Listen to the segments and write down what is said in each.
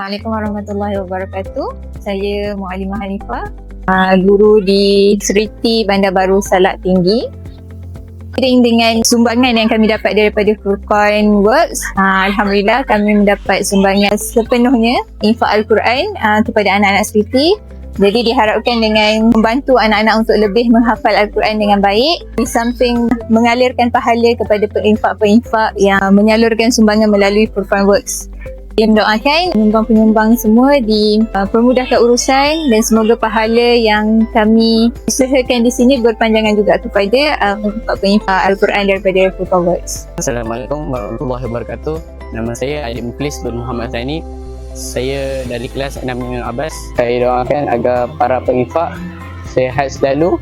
Assalamualaikum warahmatullahi wabarakatuh. Saya Mualimah Hanifah, uh, guru di Seriti Bandar Baru Salak Tinggi. Seiring dengan sumbangan yang kami dapat daripada Furqan Works, uh, Alhamdulillah kami mendapat sumbangan sepenuhnya infak Al-Quran uh, kepada anak-anak Seriti. Jadi diharapkan dengan membantu anak-anak untuk lebih menghafal Al-Quran dengan baik di samping mengalirkan pahala kepada perinfak-perinfak yang menyalurkan sumbangan melalui Furqan Works. Dia mendoakan penyumbang-penyumbang semua dipermudahkan urusan dan semoga pahala yang kami usahakan di sini berpanjangan juga kepada uh, penyimpan Al-Quran daripada Furqan Works. Assalamualaikum warahmatullahi wabarakatuh. Nama saya Adik Muflis bin Muhammad Zaini. Saya dari kelas 6 dengan Abbas. Saya doakan agar para penginfak sehat selalu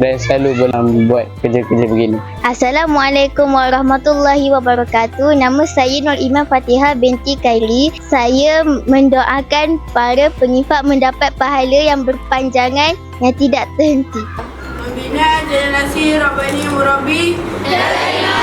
dan selalu boleh buat kerja-kerja begini. Assalamualaikum warahmatullahi wabarakatuh. Nama saya Nur Iman Fatihah binti Kaili. Saya mendoakan para penyifat mendapat pahala yang berpanjangan yang tidak terhenti. Membina generasi Rabbani Murabi. Dari